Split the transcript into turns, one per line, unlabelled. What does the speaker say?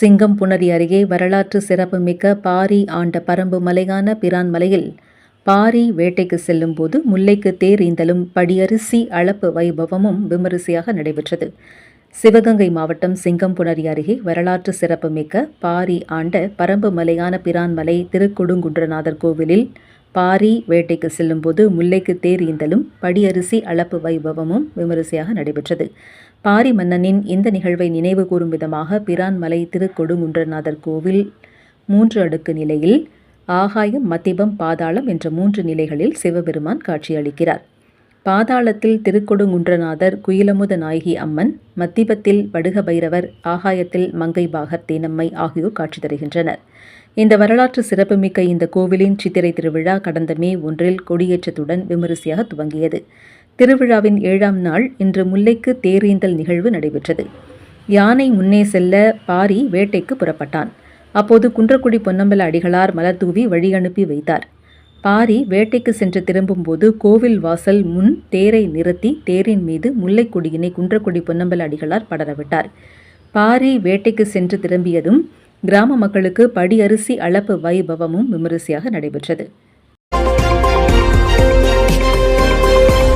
சிங்கம்புணரி அருகே வரலாற்று சிறப்புமிக்க பாரி ஆண்ட பரம்பு மலையான பிரான் மலையில் பாரி வேட்டைக்கு செல்லும் போது முல்லைக்கு தேர் ஈந்தலும் படியரிசி அளப்பு வைபவமும் விமரிசையாக நடைபெற்றது. சிவகங்கை மாவட்டம் சிங்கம்புணரி அருகே வரலாற்று சிறப்புமிக்க பாரி ஆண்ட பரம்பு மலையான பிரான்மலை திருக்கொடுங்குன்றநாதர் கோவிலில் பாரி வேட்டைக்கு செல்லும்போது முல்லைக்கு தேர் ஈந்தலும் படியரிசி அளப்பு வைபவமும் விமரிசையாக நடைபெற்றது. பாரி மன்னனின் இந்த நிகழ்வை நினைவு கூறும் விதமாக பிரான்மலை திருக்கொடுங்குன்றநாதர் கோவில் மூன்று அடுக்கு நிலையில் ஆகாயம் மத்திபம் பாதாளம் என்ற மூன்று நிலைகளில் சிவபெருமான் காட்சியளிக்கிறார். பாதாளத்தில் திருக்கொடுங்குன்றநாதர் குயிலமுத நாயகி அம்மன் மத்திபத்தில் வடுக பைரவர் ஆகாயத்தில் மங்கை பாகர் தேனம்மை ஆகியோர் காட்சி தருகின்றனர். இந்த வரலாற்று சிறப்புமிக்க இந்த கோவிலின் சித்திரை திருவிழா கடந்த மே ஒன்றில் கொடியேற்றத்துடன் விமரிசையாக துவங்கியது. திருவிழாவின் ஏழாம் நாள் இன்று முல்லைக்கு தேரீந்தல் நிகழ்வு நடைபெற்றது. யானை முன்னே செல்ல பாரி வேட்டைக்கு புறப்பட்டான். அப்போது குன்றக்குடி பொன்னம்பல அடிகளார் மலர் தூவி வழி அனுப்பி வைத்தார். பாரி வேட்டைக்கு சென்று திரும்பும்போது கோவில் வாசல் முன் தேரை நிறுத்தி தேரின் மீது முல்லைக்கொடியினை குன்றக்குடி பொன்னம்பல அடிகளார் படரவிட்டார். பாரி வேட்டைக்கு சென்று திரும்பியதும் கிராம மக்களுக்கு படியரிசி அளப்பு வைபவமும் விமரிசையாக நடைபெற்றது.